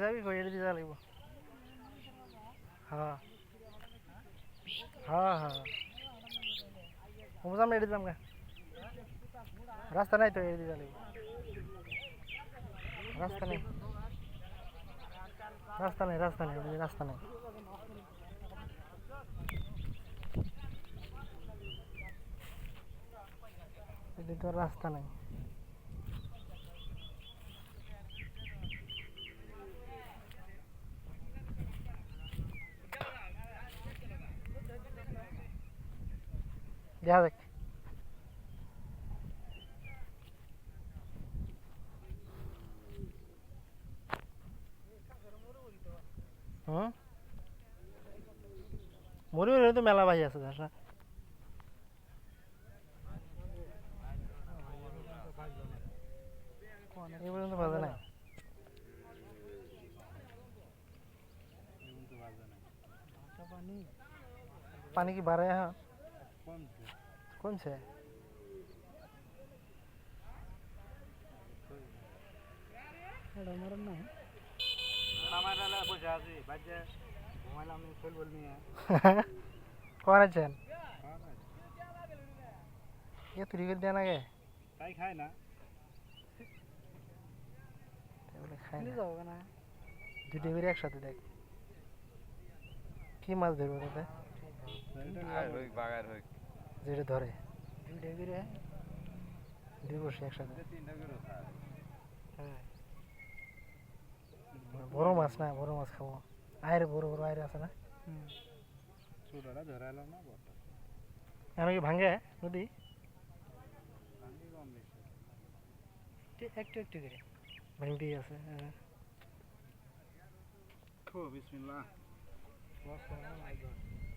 যাবি কই এড়ে দিয়ে লাগবো? হ্যাঁ। হ্যাঁ হ্যাঁ। বুঝলাম এড়ে দিলাম গা। রাস্তা নাই তো এড়ে দিয়ে লাগবো। রাস্তা নেই। রাস্তা নেই রাস্তা নেই রাস্তা নেই। এদিকে তো রাস্তা নেই। দেখা যাক হুম মরিবের তো মেলা ভাই আছে যাস না এই পর্যন্ত বাজে নাই পানি কি বাড়ে হ্যাঁ মারেন না কোন আছেন এ তুই করে দেন আগে। তাই খায় না। এগুলো খাই না। দুটো করে একসাথে দেখ। কি মাছ ধরবো তাতে? বাগার হোক যেটা ধরে। দুইটা করে দুই বসে একসাথে। হ্যাঁ। বড় মাছ না বড় মাছ খাব। আয়ের বড় বড় আয়ের আছে না? ছোটটা ধরাইলাম না বড়টা। এখন কি ভাঙে নদী? একটু একটু করে। ভাঙতেই আছে হ্যাঁ। খো বিসমিল্লাহ।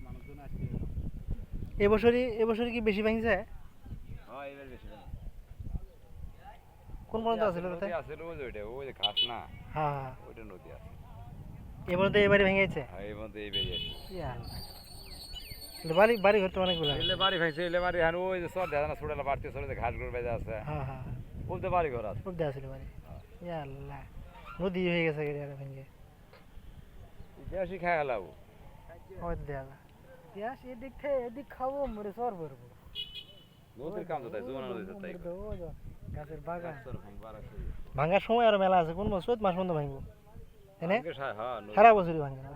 মানুষজন আসছে। এবছরই এবছরই কি বেশি ভাঙছে? হ্যাঁ এবার বেশি কোন পর্যন্ত আছিল তাতে নদী আছে ওই যে ওইটা ওই যে ঘাস না হ্যাঁ হ্যাঁ। ওইটা নদী আছে। এ পর্যন্ত এবারে ভেঙেছে? হ্যাঁ এই মধ্যে এই বেরিয়ে আছে বাড়ি বাড়ি ঘর তো অনেকগুলো। এলে বাড়ি ভাইছে এলে বাড়ি হ্যাঁ ওই যে সর দেখা না ছোটলা বাড়তে সরে যে ঘাসগুলো বেজে আছে। হ্যাঁ হ্যাঁ। বলতে বাড়ি ঘর আছে। খুব ছিল বাড়ি। ইয়া আল্লাহ। নদী হয়ে গেছে এরিয়াটা ভেঙে। বেশি যায় গ্যাস এদিক থেকে এদিক খাব মরে সর ভরবো। নদীর কাম তো জোয়ানা নদী তাই গাছের বাগান। তোর ভাঙবার আছে ভাঙার সময় আরও মেলা আছে কোন মাস চৈত মাস পর্যন্ত ভাঙবো। এনে হ্যাঁ সারা বছরই ভাঙে না।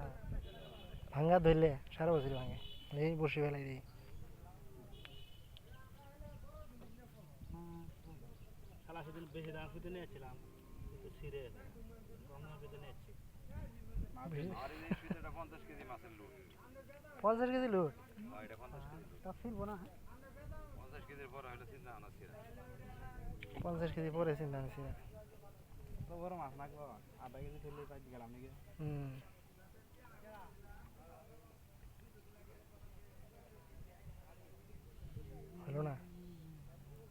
ভাঙ্গা ধরলে সারা বছরই ভাঙে। এই বসে ফেলাই দিই। সেদিন বেশি দাম শুধু নিয়েছিলাম কিন্তু ছিঁড়ে নিয়েছি আর এই যে শুধুটা 50 কেজি মাছের লোড পঞ্চাশ কেজি লোড হ্যাঁ এটা 50 কেজি তা ফিরবো না। 50 কেজির পর হইল চিন্তা ভাবনা ছিল পঞ্চাশ কেজি পরে চিন্তা নিছি তো বড় মাছ না বাবা? আধা কেজি ফেললে পাই গেলাম নাকি? হুম। হলো না?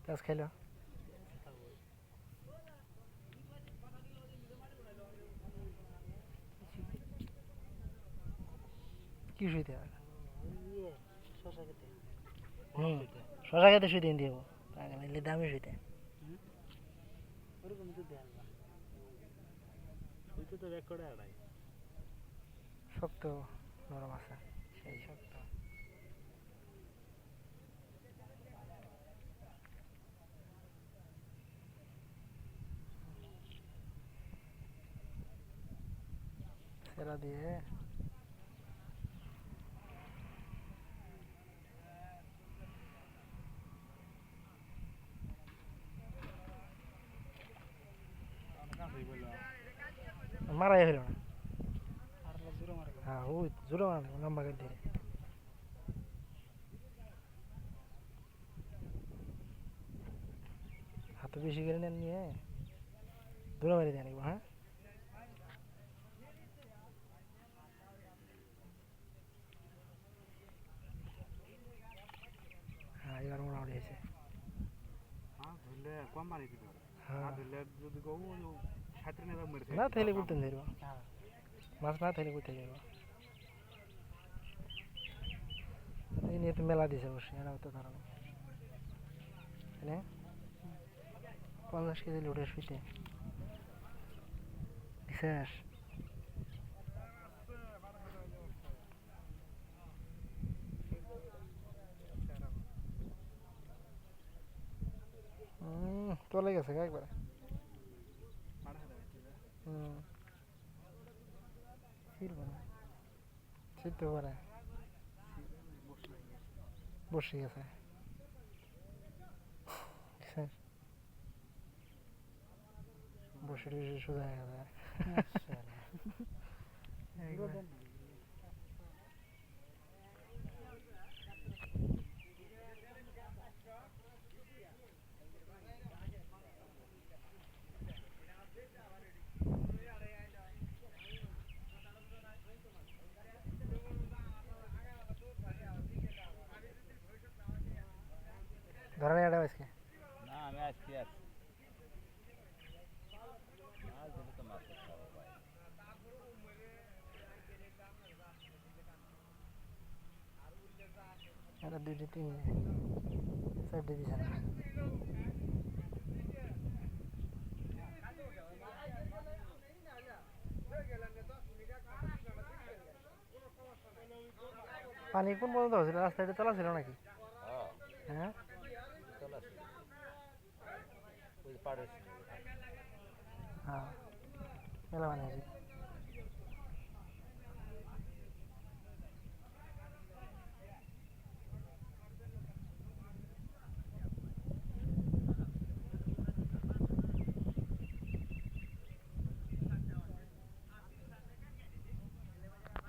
পেঁয়াজ খাইলো? কি শুইতে হবে হুম শশা খেতে শুইতে দিব। পাগল এলে দামি শুইতে শক্ত নরম আছে সেই শক্ত। সেরা দিয়ে মারাই হইল না? হ্যাঁ ওই জোরে মারা লম্বা করে দিয়ে হাত বেশি করে নেন নিয়ে দূরে মেরে দিয়ে আনব হ্যাঁ? হ্যাঁ এবার মোটামুটি হয়েছে হ্যাঁ ধরলে কম মারি পারে হ্যাঁ। ধরলে যদি গো নেবে না থাইলে করতে যাইব মাছ না থাইলে করতে যাইব এই নিয়ে তো মেলা দিছে অবশ্যই এরাও তো ধরো পঞ্চাশ কেজি লোটে শুইতে শেষ চলে গেছে একবারে ছিড়তে পারে। বসে গেছে। বসে টসে সোজা গেছে। একবারে। ধরে নেই এটা আজকে না আমি আজকে আছি মাছ ধরে তো মাছ খাব ভাই এটা দুইটি তিনটে চারটে দিছে না পানি কোন পর্যন্ত হয়েছিল রাস্তাটা চলা ছিল নাকি হ্যাঁ হ্যাঁ চলে আসি ওই